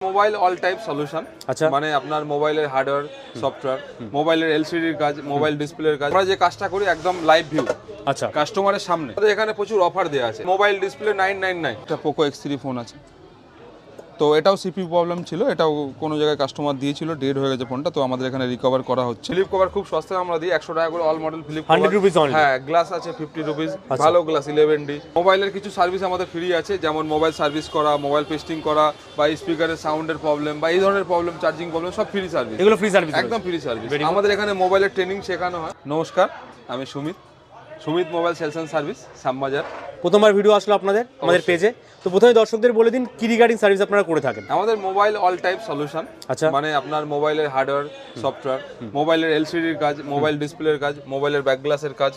Mobile all type solution. আচ্ছা। মানে আপনার মোবাইলের হার্ডওয়্যার সফটওয়্যার মোবাইলের এলসিডির কাজ মোবাইল ডিসপ্লের কাজ আমরা যে কাজটা করি একদম লাইভ ভিউ। আচ্ছা। কাস্টমারের সামনে। এখানে প্রচুর অফার দেওয়া আছে। Mobile display nine nine nine. একটা পোকো এক্স থ্রি ফোন আছে। তো এটাও সিপিউ প্রবলেম ছিল এটাও কোনো জায়গায় কাস্টমার দিয়েছিল ডেড হয়ে গেছে ফোনটা তো আমাদের এখানে রিকভার করা হচ্ছে। ফ্লিপ কভার খুব সস্তায় আমরা দিই একশো টাকা করে all model flip 100 rupees only? হ্যাঁ গ্লাস আছে ফিফটি রুপিস ভালো গ্লাস ইলেভেন ডি মোবাইলের কিছু সার্ভিস আমাদের ফ্রি আছে যেমন মোবাইল সার্ভিস করা মোবাইল পেস্টিং করা বা স্পিকারের সাউন্ডের প্রবলেম বা এই ধরনের প্রবলেম চার্জিং প্রবলেম সব ফ্রি সার্ভিস এগুলো ফ্রি সার্ভিস একদম ফ্রি সার্ভিস আমাদের এখানে মোবাইলের ট্রেনিং শেখানো হয়। নমস্কার আমি Sumit. Sumit mobile sales and service Shyambazar. প্রথমবার ভিডিও আসলো আপনাদের আমাদের পেজে তো প্রথমে দর্শকদের বলে দিন কি রিগার্ডিং সার্ভিস আপনারা করে থাকেন? আমাদের মোবাইল অল টাইপ সলিউশন আচ্ছা। মানে আপনার মোবাইলের হার্ডওয়্যার সফটওয়্যার মোবাইলের এলসিডির কাজ মোবাইল ডিসপ্লের কাজ মোবাইলের ব্যাক গ্লাসের কাজ।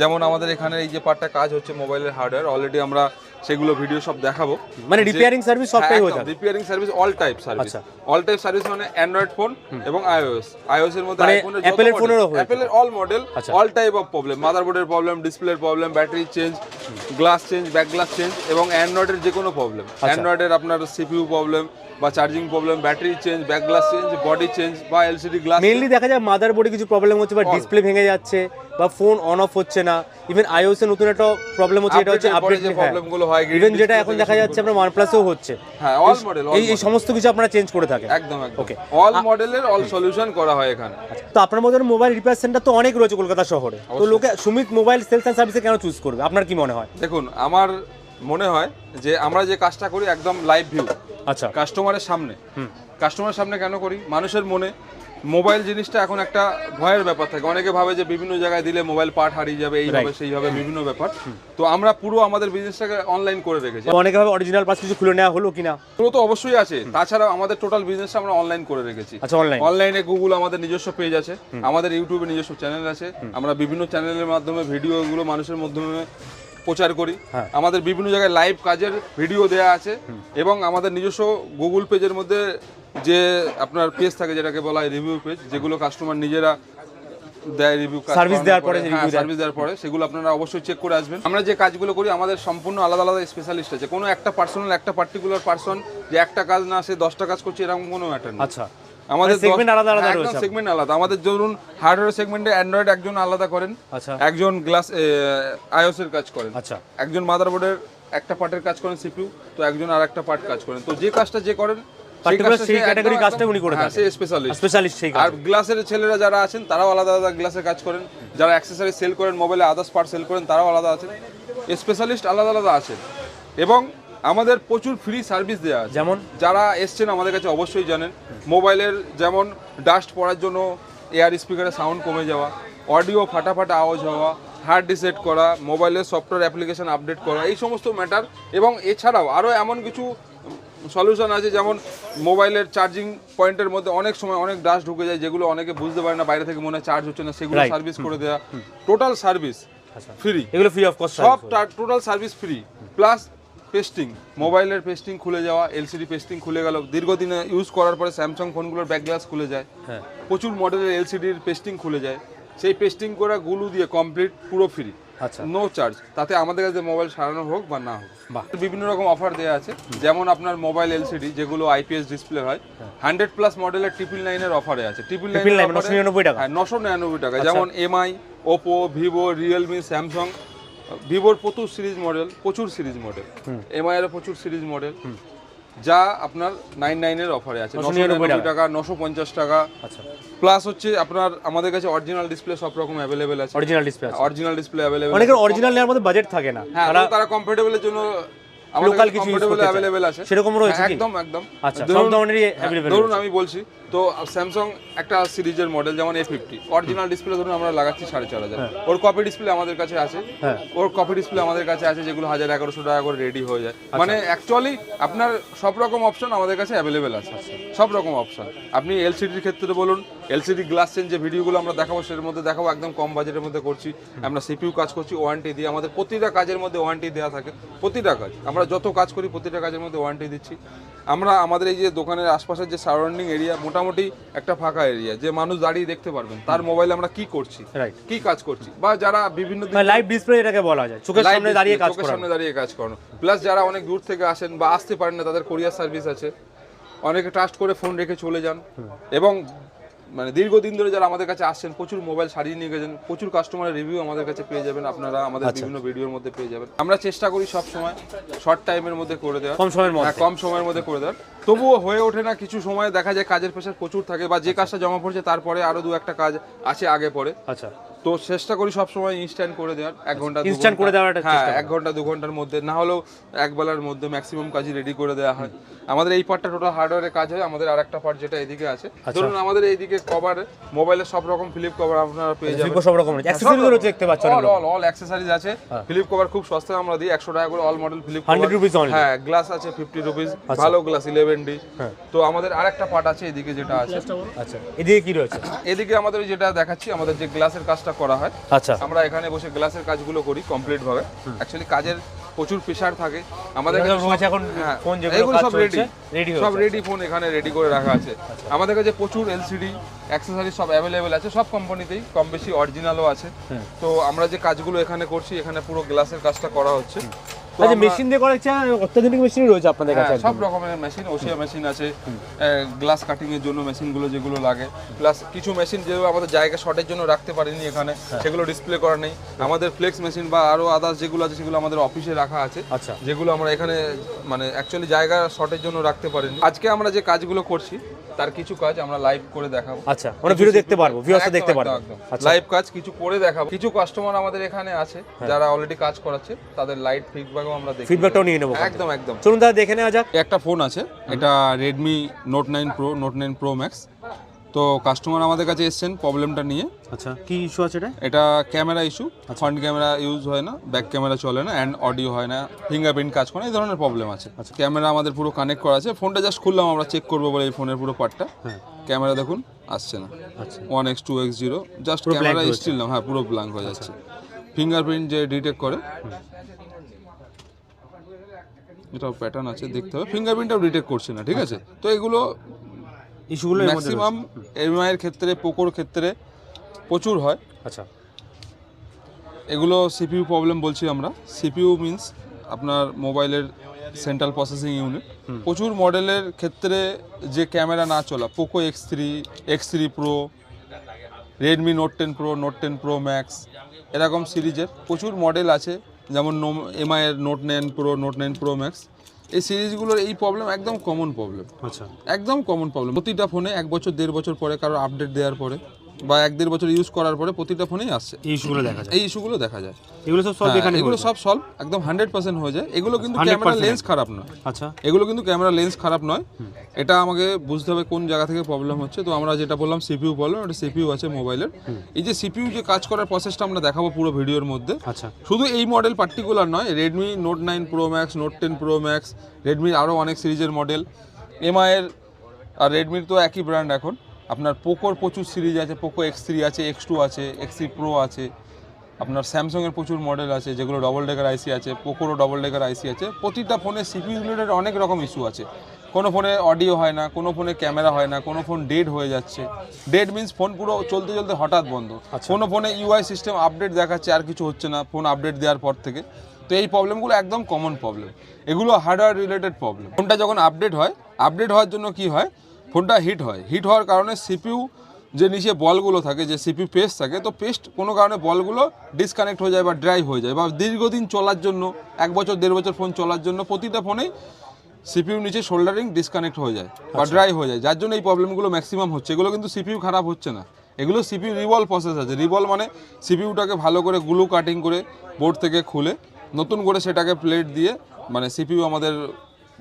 যেমন আমাদের এখানে এই যে পার্টটা কাজ হচ্ছে মোবাইলের হার্ডওয়্যার অলরেডি আমরা সেগুলো ভিডিও সব দেখাবো। মানে রিপেয়ারিং সার্ভিস সবটাই হয়ে থাকে repairing service all type service. All type service মানে অ্যান্ড্রয়েড ফোন এবং আইওএস আইওএস এর মধ্যে মানে iPhone এর Apple এর ফোনেরও হয়ে অ্যাপেলের all model. All type of problem মাদারবোর্ডের problem ডিসপ্লের problem battery change glass change back glass change এবং অ্যান্ড্রয়েডের যে কোনো প্রবলেম। অ্যান্ড্রয়েডের আপনার সিপিইউ প্রবলেম বা charging problem battery change back glass change body change বা এলসিডি গ্লাস মেইনলি দেখা যায় মাদার বোর্ডে কিছু প্রবলেম হচ্ছে বা ডিসপ্লে ভেঙে যাচ্ছে। বা ফোন অন অফ হচ্ছে না। ইভেন আইওএস এর নতুন একটা প্রবলেম হচ্ছে এটা হচ্ছে আপডেট যে প্রবলেম হয়। ইভেন যেটা এখন দেখা যাচ্ছে আপনার ওয়ানপ্লাসেও হচ্ছে। হ্যাঁ অল মডেল এই সমস্ত কিছু আপনারা চেঞ্জ করে থাকেন। একদম একদম। Okay. অল মডেলের অল সলিউশন করা হয় এখানে। তো আপনার মধ্যে মোবাইল রিপেয়ার সেন্টার তো অনেক রয়েছে কলকাতা শহরে। তো লোকে সুমিত মোবাইল সেলস অ্যান্ড সার্ভিসে কেন চুজ করবে? আপনার কি মনে হয়? দেখুন আমার মনে হয় যে আমরা যে কাজটা করি একদম লাইভ ভিউ আচ্ছা। কাস্টমারের সামনে। কাস্টমারের সামনে কেন করি? মানুষের মনে মোবাইল জিনিসটা এখন একটা ভয়ের ব্যাপার থাকে। অনেকে ভাবে যে বিভিন্ন জায়গায় দিলে মোবাইল পার্ট হারিয়ে যাবে এই হবে সেই হবে বিভিন্ন ব্যাপার। তো আমরা পুরো আমাদের বিজনেসটাকে অনলাইন করে রেখেছি। অনেকে ভাবে অরিজিনাল পাস কিছু খুলে নেওয়া হলো কিনা? পুরো তো অবশ্যই আছে। তাছাড়া আমাদের টোটাল বিজনেসটা আমরা অনলাইন করে রেখেছি। আচ্ছা অনলাইন অনলাইনে গুগল আমাদের নিজস্ব পেজ আছে আমাদের ইউটিউবে নিজস্ব চ্যানেল আছে। আমরা বিভিন্ন চ্যানেলের মাধ্যমে ভিডিওগুলো মানুষের মাধ্যমে প্রচার করি। হ্যাঁ। আমাদের বিভিন্ন জায়গায় লাইভ কাজের ভিডিও দেওয়া আছে এবং আমাদের নিজস্ব গুগল পেজের মধ্যে যে আপনার পেজ থাকে যেটাকে বলা হয় রিভিউ পেজ যেগুলো কাস্টমার নিজেরা দেয় রিভিউ Service দেওয়ার পরে সার্ভিস দেওয়ার পরে সেগুলো আপনারা অবশ্যই চেক করে আসবেন। আমরা যে কাজগুলো করি আমাদের সম্পূর্ণ আলাদা আলাদা স্পেশালিস্ট আছে। কোনো একটা পার্সোনাল একটা পার্টিকুলার পার্সন যে একটা কাজ না সে দশটা কাজ করছে এরকম কোনো ম্যাটার নেই। আচ্ছা। আমাদের মানে segment আলাদা আলাদা রয়েছে। সেগমেন্ট আলাদা। আমাদের ধরুন হার্ডওয়্যার সেগমেন্টে অ্যান্ড্রয়েড একজন আলাদা করেন আচ্ছা। একজন গ্লাস আইওএস এর কাজ করেন। আচ্ছা। একজন মাদারবোর্ডের একটা পার্টের কাজ করেন সিপিইউ তো একজন আর একটা পার্ট কাজ করেন। তো যে কাজটা যে করেন Particular সেই category কাজটা উনি করে থাকেন। স্পেশালিস্ট স্পেশালিস্ট সেই আর গ্লাসের ছেলেরা যারা আছেন তারাও আলাদা আলাদা গ্লাসের কাজ করেন। যারা অ্যাক্সেসরি সেল করেন মোবাইলে আদার্স পার্ট সেল করেন তারাও আলাদা আছেন। স্পেশালিস্ট আলাদা আলাদা আছেন। এবং আমাদের প্রচুর ফ্রি সার্ভিস দেওয়া আছে। যেমন? যারা এসছেন আমাদের কাছে অবশ্যই জানেন মোবাইলের যেমন ডাস্ট পড়ার জন্য এয়ার স্পিকারের সাউন্ড কমে যাওয়া অডিও ফাটাফাটা আওয়াজ হওয়া হার্ড ডিসেট করা মোবাইলের সফটওয়্যার অ্যাপ্লিকেশন আপডেট করা এই সমস্ত ম্যাটার এবং এছাড়াও আরও এমন কিছু সলিউশন আছে যেমন মোবাইলের চার্জিং পয়েন্টের মধ্যে অনেক সময় অনেক ডাস্ট ঢুকে যায় যেগুলো অনেকে বুঝতে পারে না বাইরে থেকে মনে হয় চার্জ হচ্ছে না সেগুলো সার্ভিস করে দেওয়া টোটাল সার্ভিস ফ্রি এগুলো ফ্রি অফ কস্ট সব total service free plus pasting মোবাইলের পেস্টিং খুলে যাওয়া এলসিডি পেস্টিং খুলে গেল। দীর্ঘদিনে ইউজ করার পরে স্যামসাং ফোনগুলোর ব্যাক গ্লাস খুলে যায়। হ্যাঁ। প্রচুর মডেলের এলসিডির পেস্টিং খুলে যায়। সেই পেস্টিং করা গুলো দিয়ে কমপ্লিট পুরো ফ্রি নো চার্জ তাতে আমাদের কাছে মোবাইল সারানো হোক বা না হোক। বিভিন্ন রকম অফার দেওয়া আছে। যেমন আপনার মোবাইল এলসিডি যেগুলো আইপিএস ডিসপ্লে হয় হান্ড্রেড প্লাস মডেলের ট্রিপল নাইনের অফারে আছে। ট্রিপল নাইন নশো নিরানব্বই টাকা। হ্যাঁ নশো নিরানব্বই টাকা। যেমন Mi Oppo Vivo Realme Samsung ভিভোর প্রচুর সিরিজ মডেল প্রচুর সিরিজ মডেল এমআই এর প্রচুর সিরিজ মডেল যা আপনার নাইন নাইনের অফারে আছে। নশো টাকা। নশো পঞ্চাশ টাকা। আচ্ছা। প্লাস হচ্ছে আপনার আমাদের কাছে অরিজিনাল ডিসপ্লে সব রকম অ্যাভেলেবেল আছে। Original display original display available অনেকের অরিজিনাল নেওয়ার মধ্যে বাজেট থাকে না। হ্যাঁ তারা কমফোর্টেবল কমফোর্টেবলের জন্য আমাদের লোকাল কিছু। অ্যাভেলেবেল আছে। সেরকম রয়েছে একদম একদম। আচ্ছা, সব ধরুন- ধরনেরই হ্যাঁ, ধরুন আমি বলছি তো স্যামসাং একটা সিরিজের মডেল যেমন এ ফিফটি অরিজিনাল ডিসপ্লে ধরুন আমরা লাগাচ্ছি সাড়ে চার হাজার। ওর কপি ডিসপ্লে আমাদের কাছে আছে। হ্যাঁ। ওর কপি ডিসপ্লে আমাদের কাছে আছে যেগুলো হাজার এগারোশো টাকা করে রেডি হয়ে যায়। মানে অ্যাকচুয়ালি আপনার সব রকম অপশন আমাদের কাছে অ্যাভেলেবেল আছে। সব রকম অপশন আপনি এলসিডির ক্ষেত্রে বলুন এলসিডি গ্লাস চেঞ্জ যে ভিডিওগুলো আমরা দেখাবো সেটার মধ্যে দেখাবো একদম কম বাজেটের মধ্যে করছি। আমরা সিপিইউ কাজ করছি ওয়ারেন্টি দিয়ে। আমাদের প্রতিটা কাজের মধ্যে ওয়ারেন্টি দেওয়া থাকে। প্রতিটা কাজ। আমরা যত কাজ করি প্রতিটা কাজের মধ্যে ওয়ারেন্টি দিচ্ছি। আমরা আমাদের এই যে দোকানের আশপাশের যে সারাউন্ডিং এরিয়া মোটামুটি একটা ফাঁকা এরিয়া যে মানুষ দাঁড়িয়ে দেখতে পারবেন। তার মোবাইল আমরা কি করছি? কি কাজ করছি? বা যারা বিভিন্ন লাইভ ডিসপ্লে এটাকে বলা যায়। চোখের সামনে দাঁড়িয়ে display, কাজ চোখের সামনে দাঁড়িয়ে কাজ করানো। প্লাস যারা অনেক দূর থেকে আসেন বা আসতে পারেন না তাদের কোরিয়ার সার্ভিস আছে। অনেকে ট্রাস্ট করে ফোন রেখে চলে যান। এবং মানে দীর্ঘদিন ধরে যারা আমাদের কাছে আসছেন প্রচুর মোবাইল সারিয়ে নিয়ে গেছেন প্রচুর কাস্টমারের রিভিউ আমাদের কাছে পেয়ে যাবেন আপনারা আমাদের আচ্ছা। বিভিন্ন ভিডিওর মধ্যে পেয়ে যাবেন। আমরা চেষ্টা করি সব সময় শর্ট টাইমের মধ্যে করে দেওয়ার। কম সময়ের হ্যাঁ, মধ্যে কম সময়ের মধ্যে করে দেন তবুও হয়ে ওঠে না কিছু সময় দেখা যায় কাজের প্রেশার প্রচুর থাকে বা যে কাজটা জমা পড়ছে তারপরে আরও দু একটা কাজ আছে আগে পরে। আচ্ছা। তো চেষ্টা করি সব সময় ইনস্ট্যান্ট করে দেওয়ার এক ঘণ্টা ইনস্ট্যান্ট করে। দেওয়ার হ্যাঁ এক ঘণ্টা দু ঘণ্টার মধ্যে। না হলেও এক বেলার মধ্যে ম্যাক্সিমাম কাজই রেডি করে দেওয়া হয়। আমাদের এই পার্টটা টোটাল হার্ডওয়্যারের কাজ হয় আমাদের আরেকটা পার্ট যেটা এদিকে আছে। আচ্ছা। ধরুন আমাদের এইদিকে কভার মোবাইলের সব রকম ফ্লিপ কভার আপনারা পেয়ে যাবেন। সব রকম অ্যাক্সেসরিজ রয়েছে দেখতে পাচ্ছ অল অল অল অ্যাক্সেসরিজ আছে। ফ্লিপ কভার খুব সস্তায় আমরা দিই একশো টাকা করে all model flip cover 100 rupees only? হ্যাঁ গ্লাস আছে ফিফটি রুপিস ভালো গ্লাস ইলেভেন ডি হ্যাঁ। তো আমাদের আরেকটা পার্ট আছে এদিকে যেটা আছে। আচ্ছা এদিকে কি রয়েছে? এদিকে আমাদের যেটা দেখাচ্ছি আমাদের যে গ্লাসের কাজটা করা হয় আচ্ছা। আমরা এখানে বসে গ্লাসের কাজগুলো করি কমপ্লিট ভাবে। অ্যাকচুয়ালি কাজের প্রচুর প্রেশার থাকে। আমাদের কাছে এখন হ্যাঁ, ফোন যেগুলো সব রেডি সব রেডি ফোন এখানে রেডি করে রাখা আছে। আমাদের কাছে প্রচুর এলসিডি অ্যাক্সেসারি সব অ্যাভেলেবেল আছে। সব কোম্পানিতেই কম বেশি অরিজিনালও আছে। তো আমরা যে কাজগুলো এখানে করছি এখানে পুরো গ্লাসের কাজটা করা হচ্ছে। আচ্ছা মেশিন দিয়ে করা হচ্ছে অত্যাধুনিক মেশিন রয়েছে আপনাদের কাছে হ্যাঁ, সব রকমের মেশিন ওসিয়া মেশিন আছে গ্লাস কাটিং এর জন্য মেশিনগুলো যেগুলো লাগে প্লাস কিছু মেশিন যেগুলো আমাদের জায়গা শর্টের জন্য রাখতে পারিনি এখানে হ্যাঁ। সেগুলো ডিসপ্লে করা নেই। আমাদের ফ্লেক্স মেশিন বা আরও আদার্স যেগুলো আছে সেগুলো আমাদের অফিসে রাখা আছে আচ্ছা। যেগুলো আমরা এখানে মানে অ্যাকচুয়ালি জায়গা শর্টের জন্য রাখতে পারিনি। আজকে আমরা যে কাজগুলো করছি তার কিছু কাজ আমরা লাইভ করে দেখাবো। আচ্ছা আমরা ভিডিও দেখতে পারব ভিউয়ার্সরা দেখতে পারব। আচ্ছা। লাইভ কাজ কিছু করে দেখাবো। কিছু কাস্টমার আমাদের এখানে আছে যারা অলরেডি কাজ করাচ্ছে তাদের লাইট ফিডব্যাকও আমরা দেখি ফিডব্যাকটাও নিয়ে নেব একদম একদম। চলুন দাদা দেখে নেওয়া যাক। একটা ফোন আছে এটা Redmi Note nine Pro Note nine Pro Max তো কাস্টমার আমাদের কাছে এসছেন প্রবলেমটা নিয়ে। আচ্ছা কি ইস্যু আছে এটা? এটা camera issue front camera use হয় না ব্যাক ক্যামেরা চলে না অ্যান্ড অডিও হয় না ফিঙ্গারপ্রিন্ট কাজ করে না এই ধরনের প্রবলেম আছে। আচ্ছা। ক্যামেরা আমাদের পুরো কানেক্ট করা আছে। ফোনটা জাস্ট খুললাম আমরা চেক করব বলে এই ফোনের পুরো পার্টটা হ্যাঁ। ক্যামেরা দেখুন আসছে না। আচ্ছা। One X two X zero just camera. Still না হ্যাঁ পুরো ব্ল্যাঙ্ক হয়ে যাচ্ছে। ফিঙ্গারপ্রিন্ট যে ডিটেক্ট করে এটাও প্যাটার্ন আছে দেখতে হবে। ফিঙ্গারপ্রিন্টটাও ডিটেক্ট করছে না ঠিক আছে? তো এগুলো ইস্যুগুলো ম্যাক্সিমাম এমআইয়ের ক্ষেত্রে পোকোর ক্ষেত্রে প্রচুর হয়। আচ্ছা। এগুলো সিপিইউ প্রবলেম বলছি আমরা। সিপিইউ মিন্স আপনার মোবাইলের সেন্ট্রাল প্রসেসিং ইউনিট প্রচুর মডেলের ক্ষেত্রে যে ক্যামেরা না চলা Poco X three X three Pro Redmi Note ten Pro Note ten Pro Max এরকম সিরিজের প্রচুর মডেল আছে। যেমন এমআই এর Note nine Pro Note nine Pro Max এই সিরিজগুলোর এই প্রবলেম একদম কমন প্রবলেম আচ্ছা। একদম কমন প্রবলেম প্রতিটা ফোনে এক বছর দেড় বছর পরে কারও আপডেট দেওয়ার পরে। বা এক দেড় বছর ইউজ করার পরে প্রতিটা ফোনেই আসছে। এই ইস্যুগুলো দেখা যায়। এই ইস্যুগুলো দেখা যায়। এগুলো সব সলভ হ্যাঁ, এখানে এগুলো সব সলভ একদম হান্ড্রেড পার্সেন্ট হয়ে যায়। এগুলো কিন্তু ক্যামেরা লেন্স খারাপ নয়। আচ্ছা। এগুলো কিন্তু ক্যামেরা লেন্স খারাপ নয়। এটা আমাকে বুঝতে হবে কোন জায়গা থেকে প্রবলেম হচ্ছে। তো আমরা যেটা বললাম সিপিইউ বললাম ওটা সিপিইউ আছে মোবাইলের এই যে সিপিইউ যে কাজ করার প্রসেসটা আমরা দেখাবো পুরো ভিডিওর মধ্যে। আচ্ছা। শুধু এই মডেল পার্টিকুলার নয় Redmi Note nine Pro Max Note ten Pro Max রেডমির আরও অনেক সিরিজের মডেল এমআইয়ের আর রেডমির তো একই ব্র্যান্ড এখন। আপনার পোকোর প্রচুর সিরিজ আছে পোকো এক্স থ্রি আছে এক্স টু আছে এক্স থ্রি প্রো আছে আপনার স্যামসংয়ের প্রচুর মডেল আছে যেগুলো ডবল ডেকার আইসি আছে পোকোরও ডবল ডেকার আইসি আছে প্রতিটা ফোনে সিপিইউ রিলেটেড অনেক রকম ইস্যু আছে। কোনো ফোনে অডিও হয় না কোনো ফোনে ক্যামেরা হয় না কোনো ফোন ডেড হয়ে যাচ্ছে। ডেড মিন্স ফোন পুরো চলতে চলতে হঠাৎ বন্ধ। কোনো ফোনে ইউআই সিস্টেম আপডেট দেখাচ্ছে আর কিছু হচ্ছে না ফোন আপডেট দেওয়ার পর থেকে। তো এই প্রবলেমগুলো একদম কমন প্রবলেম এগুলো হার্ডওয়্যার রিলেটেড প্রবলেম ফোনটা যখন আপডেট হয় আপডেট হওয়ার জন্য কি হয়? ফোনটা হিট হয়। হিট হওয়ার কারণে সিপিউ যে নিচে বলগুলো থাকে যে সিপিউ পেস্ট থাকে তো পেস্ট কোনো কারণে বলগুলো ডিসকানেক্ট হয়ে যায় বা ড্রাই হয়ে যায় বা দীর্ঘদিন চলার জন্য এক বছর দেড় বছর ফোন চলার জন্য প্রতিটা ফোনেই সিপিউ নিচে শোল্ডারিং ডিসকানেক্ট হয়ে যায় বা ড্রাই হয়ে যায়। যার জন্য এই প্রবলেমগুলো ম্যাক্সিমাম হচ্ছে। এগুলো কিন্তু সিপিউ খারাপ হচ্ছে না। এগুলো সিপিউ রিবল প্রসেস আছে। রিবল মানে সিপিইউটাকে ভালো করে গ্লু কাটিং করে বোর্ড থেকে খুলে নতুন করে সেটাকে প্লেট দিয়ে মানে সিপিইউ আমাদের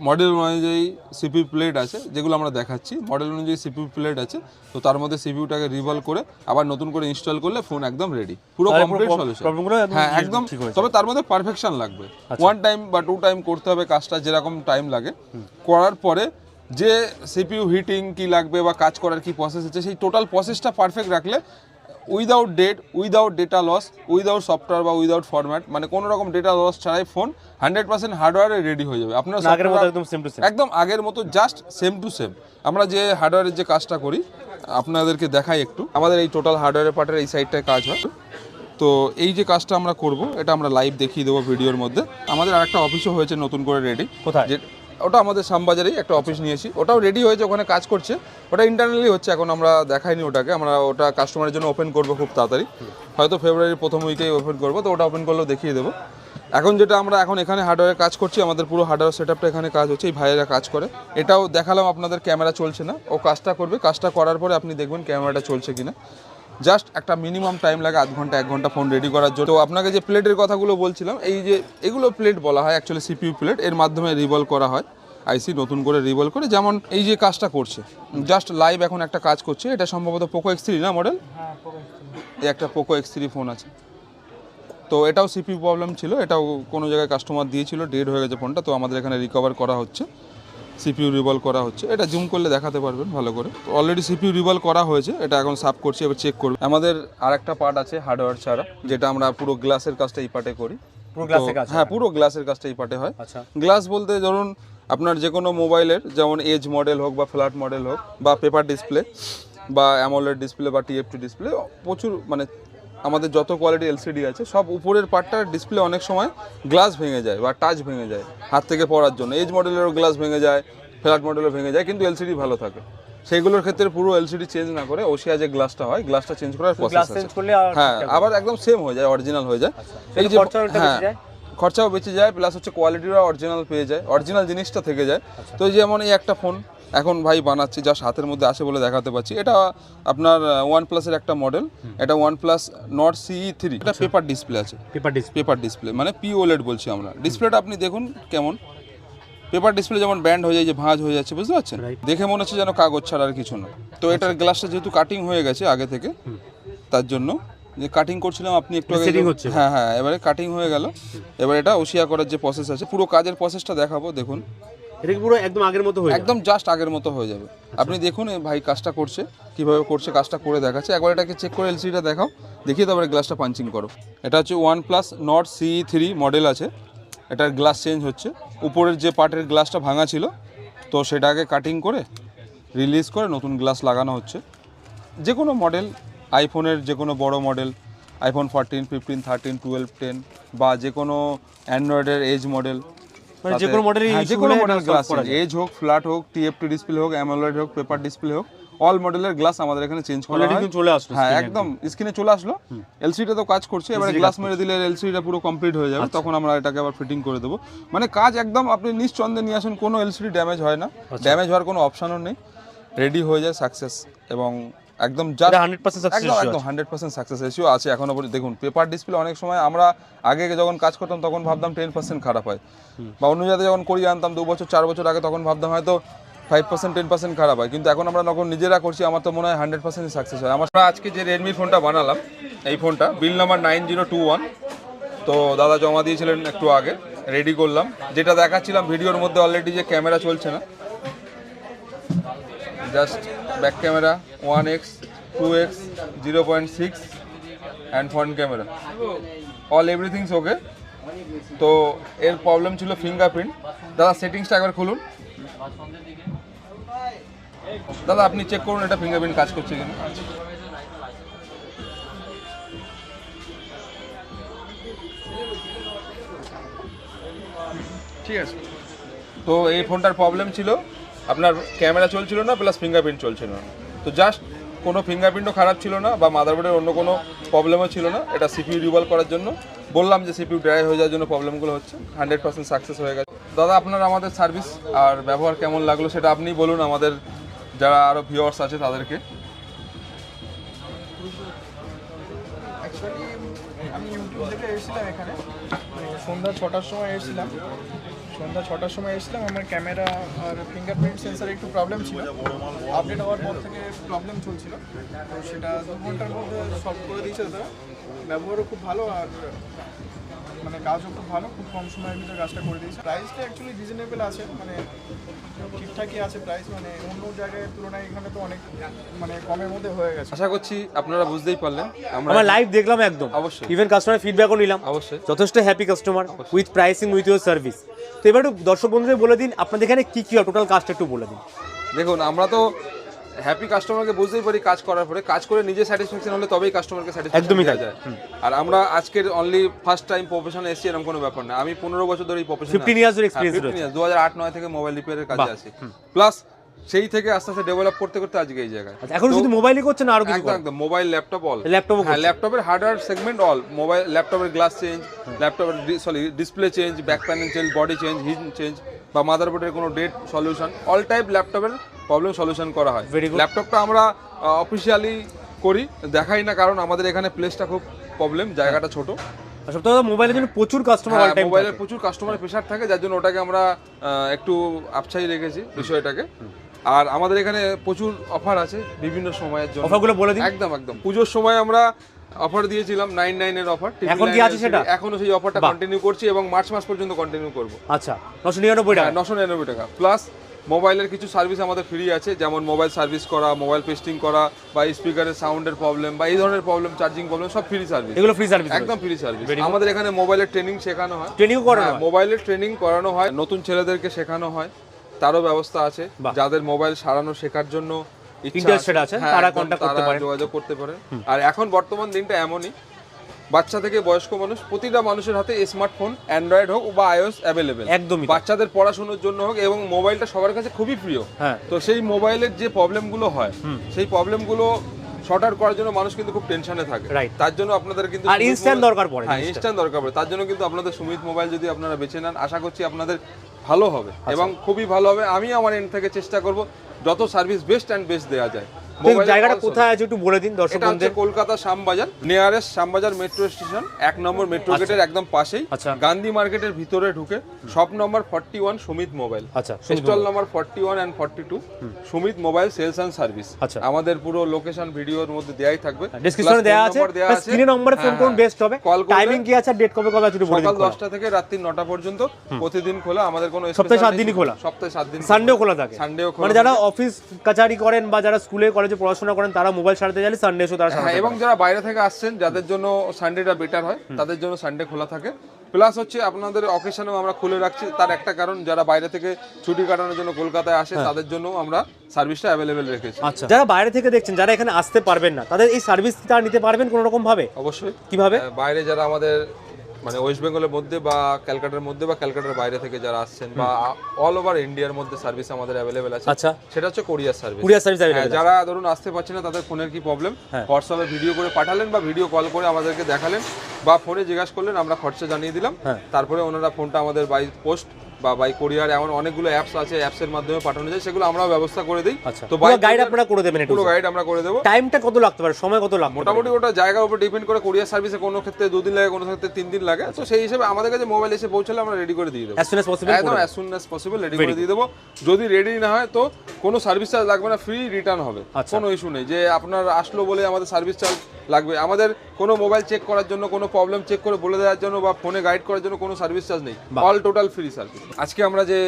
মডেল অনুযায়ী সিপিইউ প্লেট আছে যেগুলো আমরা দেখাচ্ছি। মডেল অনুযায়ী সিপিইউ প্লেট আছে তো তার মধ্যে সিপিইউটাকে রিভলভ করে আবার নতুন করে ইনস্টল করলে ফোন একদম রেডি পুরো কমপ্লিট সলিউশন হ্যাঁ একদম। তবে তার মধ্যে পারফেকশন লাগবে। ওয়ান টাইম বা টু টাইম করতে হবে কাজটা যেরকম টাইম লাগে। করার পরে যে সিপিউ হিটিং কি লাগবে বা কাজ করার কি প্রসেস আছে সেই টোটাল প্রসেসটা পারফেক্ট রাখলে without data without data loss without software বা উইদাউট ফরম্যাট মানে কোনো রকম ডেটা লস ছাড়াই ফোন হান্ড্রেড পার্সেন্ট হার্ডওয়্যারে রেডি হয়ে যাবে। আপনার আগের মতো একদম সেম টু সেম একদম আগের মতো জাস্ট সেম টু সেম আমরা যে হার্ডওয়্যারের যে কাজটা করি আপনাদেরকে দেখাই একটু। আমাদের এই টোটাল হার্ডওয়্যারের পার্টের এই সাইডটায় কাজ হয়। তো এই যে কাজটা আমরা করব এটা আমরা লাইভ দেখিয়ে দেবো ভিডিওর মধ্যে। আমাদের আরেকটা অফিসও হয়েছে নতুন করে রেডি কোথায়? ওটা আমাদের শ্যামবাজারেই একটা অফিস নিয়েছি। ওটাও রেডি হয়েছে ওখানে কাজ করছে। ওটা ইন্টারনালি হচ্ছে এখন আমরা দেখাইনি ওটাকে। আমরা ওটা কাস্টমারের জন্য ওপেন করব খুব তাড়াতাড়ি। হয়তো ফেব্রুয়ারির প্রথম উইকেই ওপেন করব তো ওটা ওপেন করলেও দেখিয়ে দেবো। এখন যেটা আমরা এখন এখানে হার্ডওয়্যারে কাজ করছি আমাদের পুরো হার্ডওয়্যার সেটআপটা এখানে কাজ হচ্ছে এই ভাইয়েরা কাজ করে। এটাও দেখালাম আপনাদের ক্যামেরা চলছে না। ও কাজটা করবে কাজটা করার পরে আপনি দেখবেন ক্যামেরাটা চলছে কিনা। জাস্ট একটা মিনিমাম টাইম লাগে আধ ঘণ্টা এক ঘণ্টা ফোন রেডি করার জন্য। তো আপনাকে যে প্লেটের কথাগুলো বলছিলাম এই যে এগুলো প্লেট বলা হয় অ্যাকচুয়ালি সিপিইউ প্লেট এর মাধ্যমে রিভলভ করা হয় আইসি নতুন করে রিভলভ করে। যেমন এই যে কাজটা করছে জাস্ট লাইভ এখন একটা কাজ করছে এটা সম্ভবত পোকো এক্স থ্রি না মডেল এই একটা পোকো এক্স থ্রি ফোন আছে। তো এটাও সিপিইউ প্রবলেম ছিল এটাও কোনো জায়গায় কাস্টমার দিয়েছিল ডেড হয়ে গেছে ফোনটা তো আমাদের এখানে রিকভার করা হচ্ছে। সিপিইউ রিভলভ করা হচ্ছে। এটা জুম করলে দেখাতে পারবেন ভালো করে। অলরেডি সিপিউ রিভল করা হয়েছে এটা এখন সাফ করছি এবার চেক করবে। আমাদের আরেকটা পার্ট আছে হার্ডওয়্যার ছাড়া যেটা আমরা পুরো গ্লাসের কাজটা এই পার্টে করি। তো- হ্যাঁ পুরো গ্লাসের কাজটা এই পার্টে হয়। আচ্ছা। গ্লাস বলতে ধরুন আপনার যে কোনো মোবাইলের যেমন এজ মডেল হোক বা ফ্ল্যাট মডেল হোক বা পেপার ডিসপ্লে বা অ্যামোলেড ডিসপ্লে বা টিএফটি ডিসপ্লে প্রচুর মানে আমাদের যত কোয়ালিটি এলসিডি আছে সব উপরের পার্টটা ডিসপ্লে অনেক সময় গ্লাস ভেঙে যায় বা টাচ ভেঙে যায় হাত থেকে পড়ার জন্য। এজ মডেলেরও গ্লাস ভেঙে যায় ফ্ল্যাট মডেলও ভেঙে যায় কিন্তু এলসিডি ভালো থাকে। সেইগুলোর ক্ষেত্রে পুরো এলসিডি চেঞ্জ না করে ওশিয়া যে গ্লাসটা হয় গ্লাসটা চেঞ্জ করার প্রসেস চেঞ্জ আছে। করলে হ্যাঁ আবার একদম সেম হয়ে যায় অরিজিনাল হয়ে যায়। এই যে হ্যাঁ? খরচাও বেঁচে যায় প্লাস হচ্ছে কোয়ালিটিরও অরিজিনাল পেয়ে যায় অরিজিনাল জিনিসটা থেকে যায়। তো এই যেমন এই একটা ফোন এখন ভাই বানাচ্ছি যা হাতের মধ্যে আসে বলে দেখাতে পাচ্ছি। এটা আপনার ওয়ান প্লাসের একটা মডেল এটা one plus Nord CE three এটা পেপার ডিসপ্লে আছে। পেপার ডিসপ্লে পেপার ডিসপ্লে মানে পি ওলেড বলছি আমরা। ডিসপ্লেটা আপনি দেখুন কেমন। পেপার ডিসপ্লে যেমন ব্যান্ড হয়ে যায় যে ভাঁজ হয়ে যাচ্ছে বুঝতে পারছেন? দেখে মনে হচ্ছে যেন কাগজ ছাড়া আর কিছু না। তো এটার গ্লাসটা যেহেতু কাটিং হয়ে গেছে আগে থেকে তার জন্য যে কাটিং করছিলাম আপনি একটু আগে হচ্ছে। হ্যাঁ হ্যাঁ এবারে কাটিং হয়ে গেল। এবার এটা ওশিয়া করার যে প্রসেস আছে পুরো কাজের প্রসেসটা দেখাবো দেখুন। এটা পুরো একদম আগের মতো হয়ে একদম জাস্ট আগের মতো হয়ে যাবে। আপনি দেখুন ভাই কাজটা করছে কীভাবে করছে কাজটা করে দেখাচ্ছে। একবার এটাকে চেক করে এলসিডিটা দেখাও দেখিয়ে তারপরে গ্লাসটা পাঞ্চিং করো। এটা হচ্ছে OnePlus Nord CE three model আছে। এটার গ্লাস চেঞ্জ হচ্ছে। উপরের যে পার্টের গ্লাসটা ভাঙা ছিল তো সেটাকে কাটিং করে রিলিজ করে নতুন গ্লাস লাগানো হচ্ছে। যে কোনো মডেল আইফোনের যে কোনো বড় model iPhone fourteen fifteen thirteen twelve ten বা যে কোনো অ্যান্ড্রয়েডের এজ মডেল মানে যে কোনো মডেলের হ্যাঁ, যে কোনো মডেল গ্লাস। এজ হোক ফ্ল্যাট হোক টিএফটি ডিসপ্লে হোক অ্যামোলয়েড হোক পেপার ডিসপ্লে হোক অল মডেলের গ্লাস আমাদের এখানে চেঞ্জ করা হয়। চলে আসলো হ্যাঁ একদম স্ক্রিনে চলে আসলো। এলসিডিটা তো কাজ করছে এবারে গ্লাস মেরে দিলে এলসিডিটা পুরো কমপ্লিট হয়ে আচ্ছা। যাবে তখন আমরা এটাকে আবার ফিটিং করে দেবো। মানে কাজ একদম আপনি নিশ্চন্দে নিয়ে আসুন কোনো এলসিডি ড্যামেজ হয় না। আচ্ছা। ড্যামেজ হওয়ার কোনো অপশনও নেই। রেডি হয়ে যায় সাকসেস এবং একদম জাস্ট এটা 100% success একদম একদম হান্ড্রেড পার্সেন্ট সাকসেস রেশিও আছে এখনও পর্যন্ত। দেখুন পেপার ডিসপ্লে অনেক সময় আমরা আগে যখন কাজ করতাম তখন ভাবতাম টেন পার্সেন্ট খারাপ হয়। বা অন্য জায়গায় যখন করিয়ে আনতাম দু বছর চার বছর আগে তখন ভাবতাম হয়তো ফাইভ পার্সেন্ট টেন পার্সেন্ট খারাপ হয়। কিন্তু এখন আমরা যখন নিজেরা করছি আমার তো মনে হয় হান্ড্রেড পার্সেন্ট সাকসেস হয়। আমরা আজকে যে রেডমি ফোনটা বানালাম এই ফোনটা bill number nine zero two one তো দাদা জমা দিয়েছিলেন একটু আগে রেডি করলাম। যেটা দেখাচ্ছিলাম ভিডিওর মধ্যে অলরেডি যে ক্যামেরা চলছে না। Just back camera one X two X zero point six and front camera all everything's okay তো এর প্রবলেম ছিল ফিঙ্গারপ্রিন্ট দাদা সেটিংসটা একবার খুলুন। দাদা, আপনি চেক করুন, এটা ফিঙ্গারপ্রিন্ট কাজ করছে কিনা। ঠিক আছে। তো এই ফোনটার প্রবলেম ছিল। আপনার ক্যামেরা চলছিল না প্লাস ফিঙ্গারপ্রিন্ট চলছিল না। তো জাস্ট কোনো ফিঙ্গারপ্রিন্টও খারাপ ছিল না বা মাদারবোর্ডের অন্য কোনো প্রবলেমও ছিল না। এটা সিপিউ রিভলভ করার জন্য। বললাম যে সিপিউ ড্রাই হয়ে যাওয়ার জন্য প্রবলেমগুলো হচ্ছে। হান্ড্রেড পার্সেন্ট সাকসেস হয়ে গেছে। দাদা, আপনার আমাদের সার্ভিস আর ব্যবহার কেমন লাগল সেটা আপনিই বলুন। আমাদের যারা আরও ভিউয়ার্স আছে তাদেরকে। আমি ইউটিউব থেকে এসেছিলাম এখানে। মানে সন্ধ্যা ছটার সময় এসেছিলাম। সন্ধ্যা ছটার সময় এসেছিলাম আমার ক্যামেরা আর ফিঙ্গারপ্রিন্ট সেন্সারে একটু প্রবলেম ছিল। আপডেট হওয়ার পর থেকে প্রবলেম চলছিল। তো সেটা দু ঘণ্টার মধ্যে সলভ করে দিয়েছে দাদা ব্যবহারও খুব ভালো আর মানে কাজও খুব ভালো খুব কম সময়ের ভিতরে কাজটা করে দিয়েছে। প্রাইসটা অ্যাকচুয়ালি রিজনেবল আছে মানে ঠিকঠাকই আছে প্রাইস মানে অন্য জায়গায় তুলনায় এখানে তো অনেক মানে কমের মধ্যে হয়ে গেছে। আশা করছি আপনারা বুঝতেই পারলেন। আমরা আমরা লাইভ দেখলাম একদম। অবশ্যই। ইভেন কাস্টমার ফিডব্যাকও নিলাম। অবশ্যই। যথেষ্ট happy customer with pricing with your service তো এবার একটু দর্শক বন্ধুদের বলে দিন আপনাদের এখানে কী কী হয়? টোটাল কাজটা একটু বলে দিন। দেখুন আমরা তো হ্যাপি কাস্টমারকে বুঝতেই পারি কাজ করার পরে। কাজ করে নিজে স্যাটিসফ্যাকশন হলে তবেই কাস্টমারকে স্যাটিসফ্যাকশন একদমই কাজ যায়। আর আমরা আজকের অনলি ফার্স্ট টাইম প্রফেশনে এসেছি এরকম কোনো ব্যাপার না। আমি পনেরো বছর ধরে এই প্রফেশন ফিফটিন এক্সপিরিয়েন্স দু হাজার আট নয় থেকে মোবাইল রিপেয়ারের কাজে আছি। প্লাস সেই থেকে আস্তে আস্তে ডেভেলপ করতে করতে আজকে এই জায়গায়। আচ্ছা, এখন শুধু মোবাইলই করছেন না আরও কিছু একদম একদম মোবাইল ল্যাপটপ অল ল্যাপটপও হ্যাঁ ল্যাপটপের হার্ডওয়্যার সেগমেন্ট অল মোবাইল ল্যাপটপের গ্লাস চেঞ্জ ল্যাপটপের sorry display change back panel change body change hinge change বা মাদারবোর্ডের কোনো ডেট সলিউশন অল টাইপ ল্যাপটপের প্রবলেম সলিউশন করা হয়. ল্যাপটপটা আমরা অফিসিয়ালি করি দেখাই না কারণ আমাদের এখানে প্লেসটা খুব প্রবলেম জায়গাটা ছোট। সব থেকে মোবাইলের জন্য প্রচুর কাস্টমার অল টাইম মোবাইলের প্রচুর কাস্টমার প্রেশার থাকে যার জন্য ওটাকে আমরা একটু আপছাই রেখেছি বিষয়টাকে। আর আমাদের এখানে প্রচুর অফার আছে বিভিন্ন সময়ের জন্য। অফারগুলো বলে দিন। একদম একদম। পুজোর সময় আমরা অফার দিয়েছিলাম নাইন নাইনের অফার এখন কি আছে সেটা? এখনও সেই অফারটা কন্টিনিউ করছি এবং মার্চ মাস পর্যন্ত কন্টিনিউ করব। আচ্ছা নশো নিরানব্বই টাকা। নশো নিরানব্বই টাকা। প্লাস মোবাইলের কিছু সার্ভিস আমাদের ফ্রি আছে যেমন মোবাইল সার্ভিস করা মোবাইল পেস্টিং করা বা স্পিকারের সাউন্ডের প্রবলেম বা এই ধরনের প্রবলেম চার্জিং প্রবলেম সব ফ্রি সার্ভিস এগুলো ফ্রি সার্ভিস একদম ফ্রি সার্ভিস আমাদের এখানে মোবাইলের ট্রেনিং শেখানো হয়। ট্রেনিং করানো হ্যাঁ, হয়। মোবাইলের ট্রেনিং করানো হয়। নতুন ছেলেদেরকে শেখানো হয়। তারও ব্যবস্থা আছে। যাদের মোবাইল সারানো শেখার জন্য আছে, হ্যাঁ, তারা করতে যোগাযোগ করতে পারেন। আর এখন বর্তমান দিনটা এমনই বাচ্চা থেকে বয়স্ক মানুষ প্রতিটা মানুষের হাতে স্মার্টফোন অ্যান্ড্রয়েড হোক বা আইওএস অ্যাভেলেবেল একদমই বাচ্চাদের পড়াশোনার জন্য হোক এবং মোবাইলটা সবার কাছে খুবই প্রিয়। হ্যাঁ। তো সেই মোবাইলের যে প্রবলেমগুলো হয় সেই প্রবলেমগুলো শর্ট আউট করার জন্য মানুষ কিন্তু খুব টেনশনে থাকে। তার জন্য আপনাদের কিন্তু আর মোবাইল- দরকার পড়ে, হ্যাঁ ইনস্ট্যান্ট দরকার পড়ে। তার জন্য কিন্তু আপনাদের সুমিত মোবাইল যদি আপনারা বেছে নেন আশা করছি আপনাদের ভালো হবে আচ্ছা। এবং খুবই ভালো হবে আমি আমার এন্ড থেকে চেষ্টা করব যত সার্ভিস বেস্ট অ্যান্ড বেস্ট দেওয়া যায় জায়গাটা কোথায় আছে একটু বলে দিন দর্শক বন্ধুদের Kolkata Shyambazar. Nearest Shyambazar metro station এক নম্বর মেট্রো গেটের একদম পাশেই। আচ্ছা। গান্ধী মার্কেটের ভিতরে ঢুকে shop number forty one Sumit mobile আচ্ছা stall number forty one and forty two Sumit mobile sales and service আচ্ছা। আমাদের পুরো লোকেশন ভিডিওর মধ্যে দেয়াই থাকবে। ডেসক্রিপশনে দেওয়া আছে। স্ক্রিনে নম্বরে ফোন হ্যাঁ, করুন হ্যাঁ। বেস্ট হবে। টাইমিং কি আছে ডেট কবে কবে আছে একটু বলে সকাল দিন দশটা থেকে রাত্রি নটা পর্যন্ত। প্রতিদিন খোলা। আমাদের কোনো সপ্তাহে special সাত নেই। দিনই খোলা? সপ্তাহে সাত দিন সানডেও খোলা। থাকে। সানডেও খোলা মানে যারা অফিস কাচারি করেন বা যারা স্কুলে কলেজে পড়াশোনা করেন তারা মোবাইল সারাতে গেলে সানডে এসে তারা হ্যাঁ এবং যারা বাইরে থেকে আসছেন যাদের জন্য সানডেটা বেটার হয় তাদের জন্য সানডে খোলা থাকে। প্লাস হচ্ছে আপনাদের অকেশনেও আমরা খুলে রাখছি তার একটা কারণ যারা বাইরে থেকে ছুটি কাটানোর জন্য কলকাতায় আসে তাদের জন্য আমরা সার্ভিসটা অ্যাভেলেবেল রেখেছি। আচ্ছা। যারা বাইরে থেকে দেখছেন যারা এখানে আসতে পারবেন না তাদের এই সার্ভিস তারা নিতে পারবেন কোনো রকম ভাবে অবশ্যই। কীভাবে? বাইরে যারা আমাদের মানে ওয়েস্ট বেঙ্গলের মধ্যে বা ক্যালকাটার মধ্যে বা ক্যালকাটার বাইরে থেকে যারা আসছেন বা অল ওভার ইন্ডিয়ার মধ্যে সার্ভিস আমাদের অ্যাভেলেবেল আছে। আচ্ছা। সেটা হচ্ছে কোরিয়ার সার্ভিস কোরিয়ার সার্ভিস হ্যাঁ, যারা ধরুন আসতে পারছে না তাদের ফোনের কি প্রবলেম হ্যাঁ। হোয়াটসঅ্যাপে ভিডিও করে পাঠালেন বা ভিডিও কল করে আমাদেরকে দেখালেন বা ফোনে জিজ্ঞাসা করলেন আমরা খরচা জানিয়ে দিলাম। হ্যাঁ। তারপরে ওনারা ফোনটা আমাদের বাই পোস্ট বা বাই কোরিয়ার এমন অনেকগুলো অ্যাপস আছে অ্যাপসের মাধ্যমে পাঠানো যায় সেগুলো আমরাও ব্যবস্থা করে দিই। আচ্ছা তো গাইড আপনারা করে দেবেন পুরো গাইড আমরা করে দেবো। টাইমটা কত লাগতে পারে? সময় কত পারে? মোটামুটি ওটা জায়গার উপর ডিপেন্ড করে কোরিয়ার সার্ভিসে কোনো ক্ষেত্রে দুদিন লাগে কোনো ক্ষেত্রে তিন দিন লাগে। তো সেই হিসেবে আমাদের কাছে মোবাইল এসে পৌঁছালে আমরা রেডি করে দিয়ে দেবো। অ্যাজ সুন অ্যাজ পসিবল একদম as soon as possible ready করে দিয়ে দেবো। যদি রেডি না হয় তো কোনো সার্ভিস চার্জ লাগবে না ফ্রি রিটার্ন হবে। আচ্ছা। কোনো ইস্যু নেই। যে আপনার আসলো বলে আমাদের সার্ভিস চার্জ লাগবে। আমাদের কোনো মোবাইল চেক করার জন্য কোনো প্রবলেম চেক করে বলে দেওয়ার জন্য বা ফোনে গাইড করার জন্য কোনো সার্ভিস চার্জ নেই। অল টোটাল ফ্রি সার্ভিস আজকে আমরা যে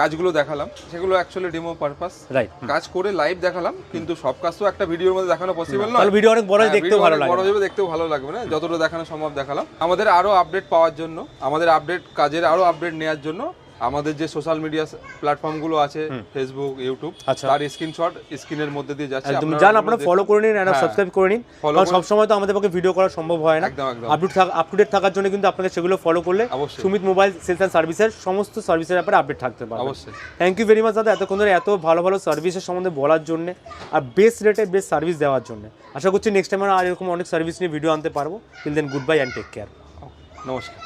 কাজগুলো দেখালাম সেগুলো অ্যাকচুয়ালি ডেমো পারপাস রাইট কাজ করে লাইভ দেখালাম কিন্তু সব কাজ তো একটা ভিডিওর মধ্যে দেখানো পসিবল নয়। ভিডিও অনেক বড় হ্যাঁ, দেখতেও ভালো লাগবে। লাগে বড় হবে দেখতেও ভালো লাগবে না যতটা দেখানো সম্ভব দেখালাম। আমাদের আরও আপডেট পাওয়ার জন্য আমাদের আপডেট কাজের আরও আপডেট নেওয়ার জন্য আমাদের যে সোশ্যাল মিডিয়া প্ল্যাটফর্মগুলো আছে ফেসবুক ইউটিউব আচ্ছা। তার স্ক্রিনশট স্ক্রিনের মধ্যে দিয়ে যাচ্ছে। একদম। আপনারা যান আপনারা ফলো করে নিন আর হ্যাঁ। সাবস্ক্রাইব করে নিন। কারণ করে- সবসময় তো আমাদের পক্ষে ভিডিও করা সম্ভব হয় না। আপডেট থাকা আপ টু ডেট থাকার জন্য কিন্তু আপনাকে সেগুলো ফলো করলে সুমিত মোবাইল সেলস অ্যান্ড সার্ভিসের সমস্ত সার্ভিসের ব্যাপারে আপডেট থাকতে পারবে। অবশ্যই। থ্যাংক ইউ ভেরি মাচ দাদা এতক্ষণ ধরে এত ভালো ভালো সার্ভিসের সম্বন্ধে বলার জন্য আর বেস্ট রেটে বেস্ট সার্ভিস দেওয়ার জন্য। আশা করছি নেক্সট টাইম আমরা আর এরকম অনেক সার্ভিস নিয়ে ভিডিও আনতে পারব। Till then good bye and take care নমস্কার।